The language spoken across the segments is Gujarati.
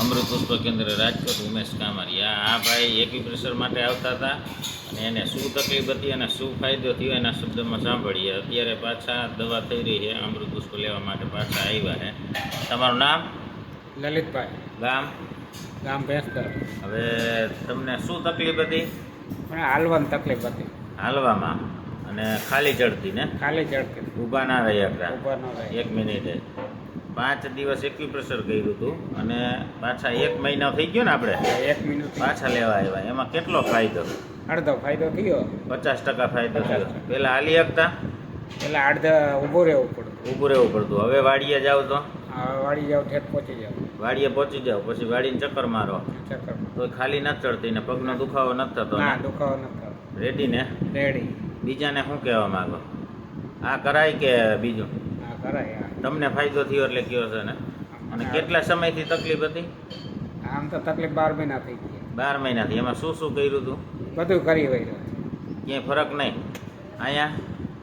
અમૃત પુષ્પ કેન્દ્ર રાજકોટ ઉમેશ કામરિયા આ ભાઈ એક્યુપ્રેશર માટે આવતા હતા અને એને શું તકલીફ હતી અને શું ફાયદો થયો એના શબ્દમાં સાંભળીએ. અત્યારે પાછા દવા થઈ રહી છે અમૃત પુષ્પ લેવા માટે પાછા આવ્યા છે. તમારું નામ? લલિતભાઈ. ગામ? ગામ ભેસ્તર હવે તમને શું તકલીફ હતી? મને હાલવાની તકલીફ હતી. હાલવામાં? અને ખાલી ચડતી ને? ખાલી ચડતી. ઊભા ના રહ્યા ઊભા ના ન રહે એક મિનિટે. પાંચ દિવસ એક્યુપ્રેશર કર્યું હતું અને પાછા એક મહિના થઈ ગયો ને આપણે. એક મિનિટ પાછા લેવા આવ્યા. એમાં કેટલો ફાયદો? અડધો ફાયદો થયો પચાસ ટકા ફાયદો થયો. 50%. પહેલાં હાલી શકતા? એટલે અડધા ઊભું રહેવું પડતું. ઊભું રહેવું પડતું. હવે વાડીએ જાવ તો? વાડી જાવ ઠેઠ પહોંચી જાવ વાડીએ પહોંચી જાવ પછી વાડીને ચક્કર મારો. ચક્કર તો ખાલી નથી ચડતી ને પગનો દુખાવો નથી થતો ના? દુખાવો ન થતો. રેડી ને? રેડી બીજાને શું કહેવા માંગો? આ કરાય કે બીજું? તમને ફાયદો થયો એટલે કયો છે ને? અને કેટલા સમયથી તકલીફ હતી? આમ તો તકલીફ બાર મહિના થઈ ગઈ. બાર મહિનાથી. એમાં શું શું કર્યું હતું બધું કરી હોય ક્યાંય ફરક નહીં. અહીંયા?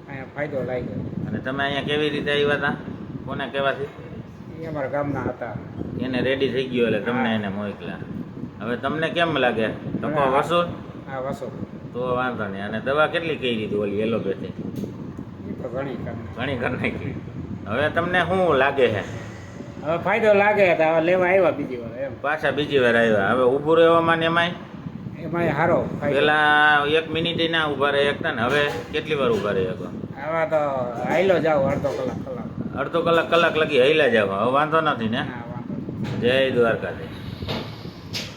અહીંયા ફાયદો લાગ્યો. અને તમે અહીંયા કેવી રીતે આવ્યા હતા? કોને કહેવાથી? એ અમારા ગામના હતા. એને રેડી થઈ ગયો એટલે તમને એને મોકલ્યા. હવે તમને કેમ લાગે? ટકો વસૂલ? આ વસો તો વાંધો નહીં. અને દવા કેટલી કહી દીધી ઓલી એલોપેથી? ઘણી ઘણી કરી નાખી. હવે તમને શું લાગે છે? હવે ફાયદો લાગે તો હવે લેવા આવ્યા બીજી વાર એમ. પાછા બીજી વાર આવ્યા. હવે ઊભું રહેવામાં ને એમાંય? એમાં સારો પેલા એક મિનિટ ના ઊભા રહે એકતા ને હવે કેટલી વાર ઊભા રહે શકો આવા તો હાઈલો જાવ અડધો કલાક કલાક. અડધો કલાક કલાક લગી હૈલા જાવ હવે વાંધો નથી ને? ના જય દ્વારકાધીશ.